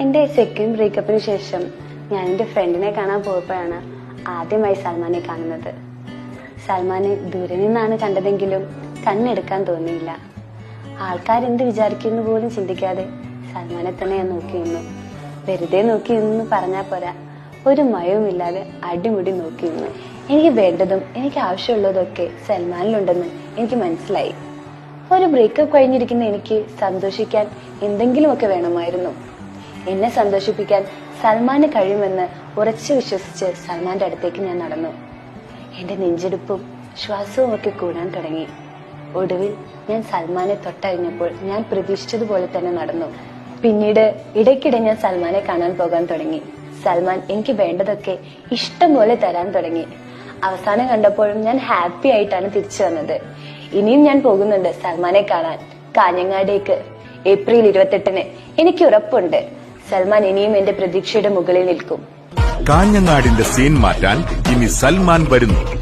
എന്റെ സെക്കൻഡ് ബ്രേക്കപ്പിന് ശേഷം ഞാൻ എന്റെ ഫ്രണ്ടിനെ കാണാൻ പോയപ്പോഴാണ് ആദ്യമായി സൽമാനെ കാണുന്നത്. സൽമാനെ ദൂരെ നിന്നാണ് കണ്ടതെങ്കിലും കണ്ണെടുക്കാൻ തോന്നിയില്ല. ആൾക്കാരെന്ത് വിചാരിക്കുന്നു പോലും ചിന്തിക്കാതെ സൽമാനെ തന്നെ ഞാൻ നോക്കി നിന്നു വെറുതെ നോക്കി നിന്നു പറഞ്ഞാൽ പോരാ. ഒരു മയവുമില്ലാതെ അടിമുടി നോക്കി നിന്നു എനിക്ക് വേണ്ടതും എനിക്ക് ആവശ്യമുള്ളതൊക്കെ സൽമാനിലുണ്ടെന്ന് എനിക്ക് മനസ്സിലായി. ഒരു ബ്രേക്കപ്പ് കഴിഞ്ഞിരിക്കുന്ന എനിക്ക് സന്തോഷിക്കാൻ എന്തെങ്കിലുമൊക്കെ വേണമായിരുന്നു. എന്നെ സന്തോഷിപ്പിക്കാൻ സൽമാന് കഴിയുമെന്ന് ഉറച്ചു വിശ്വസിച്ച് സൽമാന്റെ അടുത്തേക്ക് ഞാൻ നടന്നു. എന്റെ നെഞ്ചെടുപ്പും ശ്വാസവും ഒക്കെ കൂടാൻ തുടങ്ങി. ഒടുവിൽ ഞാൻ സൽമാനെ തൊട്ടറിഞ്ഞപ്പോൾ ഞാൻ പ്രതീക്ഷിച്ചതുപോലെ തന്നെ നടന്നു. പിന്നീട് ഇടയ്ക്കിടെ ഞാൻ സൽമാനെ കാണാൻ പോകാൻ തുടങ്ങി. സൽമാൻ എനിക്ക് വേണ്ടതൊക്കെ ഇഷ്ടം പോലെ തരാൻ തുടങ്ങി. അവസാനം കണ്ടപ്പോഴും ഞാൻ ഹാപ്പി ആയിട്ടാണ് തിരിച്ചു വന്നത്. ഇനിയും ഞാൻ പോകുന്നുണ്ട് സൽമാനെ കാണാൻ. കാഞ്ഞങ്ങാടേക്ക്. ഏപ്രിൽ ഇരുപത്തെട്ടിന്. എനിക്ക് ഉറപ്പുണ്ട്. സൽമാൻ ഇനിയും എന്റെ പ്രതീക്ഷയുടെ മുകളിൽ നിൽക്കും. കാഞ്ഞങ്ങാടിന്റെ സീൻ മാറ്റാൻ ഇനി സൽമാൻ വരുന്നു.